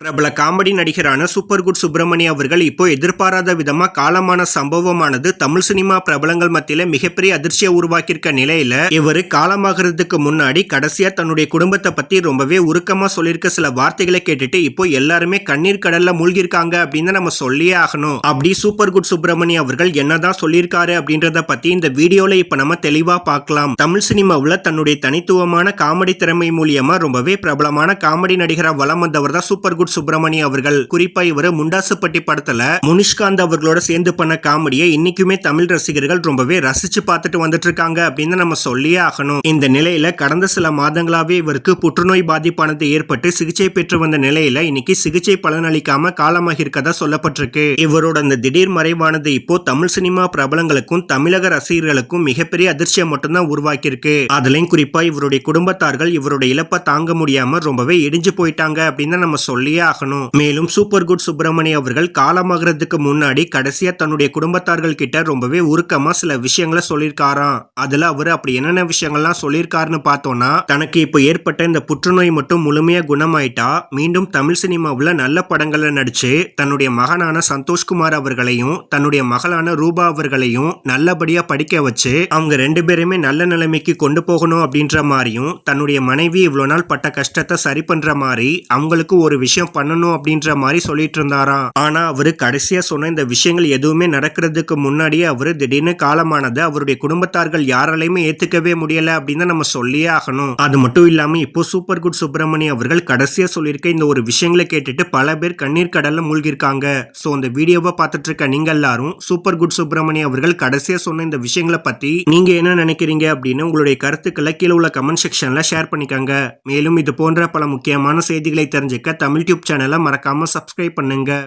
பிரபல காமெடி நடிகரான super good Subramania அவர்கள் இப்போ எதிர்பாராத விதமா காலமான சம்பவமானது தமிழ் சினிமா பிரபலங்கள் மத்தியில மிகப்பெரிய அதிர்ச்சியை உருவாக்கியிருக்க நிலையில இவர் காலமாகிறதுக்கு முன்னாடி கடைசியா தன்னுடைய குடும்பத்தை பத்தி ரொம்பவே உருக்கமா சொல்லியிருக்க சில வார்த்தைகளை கேட்டுட்டு இப்போ எல்லாருமே கண்ணீர் கடல்ல மூழ்கிருக்காங்க அப்படின்னு நம்ம சொல்லியே ஆகணும். அப்படி சூப்பர் குட் சுப்பிரமணிய அவர்கள் என்னதான் சொல்லியிருக்காரு அப்படின்றத பத்தி இந்த வீடியோல இப்ப நம்ம தெளிவா பார்க்கலாம். தமிழ் சினிமாவில் தன்னுடைய தனித்துவமான காமெடி திறமை மூலியமா ரொம்பவே பிரபலமான காமெடி நடிகரா வலம் வந்தவர் தான் சூப்பர் குட் சுப்பிரமணிய அவர்கள் குறிப்பா இவர் முண்டாசுப்பட்டி படத்துல முனிஷ்காந்த் அவர்களோட சேர்ந்து பண்ண காமெடியை இன்னைக்குமே தமிழ் ரசிகர்கள் ரொம்பவே ரசிச்சு பார்த்துட்டு வந்துட்டு இருக்காங்க அப்படின்னு நம்ம சொல்லியே ஆகணும். இந்த நிலையில கடந்த சில மாதங்களாவே இவருக்கு புற்றுநோய் பாதிப்பானது ஏற்பட்டு சிகிச்சை பெற்று வந்த நிலையில இன்னைக்கு சிகிச்சை பலனளிக்காம காலமாக இருக்கதா சொல்லப்பட்டிருக்கு. இவரோட அந்த திடீர் மறைவானது இப்போ தமிழ் சினிமா பிரபலங்களுக்கும் தமிழக ரசிகர்களுக்கும் மிகப்பெரிய அதிர்ச்சியை மட்டும்தான் உருவாக்கியிருக்கு. அதுலயும் குறிப்பா இவருடைய குடும்பத்தார்கள் இவருடைய இழப்பை தாங்க முடியாம ரொம்பவே இடிஞ்சு போயிட்டாங்க அப்படின்னு நம்ம சொல்லி சொல்லியே ஆகணும் மேலும் சூப்பர் குட் சுப்பிரமணிய அவர்கள் காலமாகிறதுக்கு முன்னாடி கடைசியா தன்னுடைய குடும்பத்தார்கள் கிட்ட ரொம்பவே உருக்கமா சில விஷயங்களை சொல்லியிருக்காராம் அதுல அவர் அப்படி என்னென்ன விஷயங்கள்லாம் சொல்லியிருக்காருன்னு பார்த்தோம்னா தனக்கு இப்போ ஏற்பட்ட இந்த புற்றுநோய் மட்டும் முழுமையா குணமாயிட்டா மீண்டும் தமிழ் சினிமாவுல நல்ல படங்கள்ல நடிச்சு தன்னுடைய மகனான சந்தோஷ்குமார் அவர்களையும் தன்னுடைய மகளான ரூபா அவர்களையும் நல்லபடியா படிக்க வச்சு அவங்க ரெண்டு பேருமே நல்ல நிலைமைக்கு கொண்டு போகணும் அப்படின்ற மாதிரியும் தன்னுடைய மனைவி இவ்வளவு நாள் பட்ட கஷ்டத்தை சரி பண்ற மாதிரி அவங்களுக்கு ஒரு விஷயம் பண்ணணும் அப்படின்ற மாதிரி சொல்லிட்டு இருந்தாராம் ஆனா அவரு கடைசியா சொன்ன இந்த விஷயங்கள் எதுவுமே நடக்கிறதுக்கு முன்னாடியே அவரு திடீர்னு காலமானது அவருடைய குடும்பத்தார்கள் யாராலையுமே ஏத்துக்கவே முடியல அப்படின்னு நம்ம சொல்லியே ஆகணும். அது மட்டும் இல்லாம இப்போ சூப்பர் குட் சுப்பிரமணி அவர்கள் கடைசியா சொல்லியிருக்க இந்த ஒரு விஷயங்களை கேட்டுட்டு பல பேர் கண்ணீர் கடல்ல மூழ்கிருக்காங்க சோ அந்த வீடியோவை பார்த்துட்டு இருக்க நீங்க எல்லாரும் சூப்பர் குட் சுப்பிரமணி அவர்கள் கடைசியா சொன்ன இந்த விஷயங்களை பத்தி நீங்க என்ன நினைக்கிறீங்க அப்படின்னு உங்களுடைய கருத்துக்களை கீழே உள்ள கமெண்ட் செக்ஷன்ல ஷேர் பண்ணிக்கோங்க. மேலும் இது போன்ற பல முக்கியமான செய்திகளை தெரிஞ்சுக்க தமிழ் யூடியூப் சேனலை மறக்காமல் சப்ஸ்கிரைப் பண்ணுங்கள்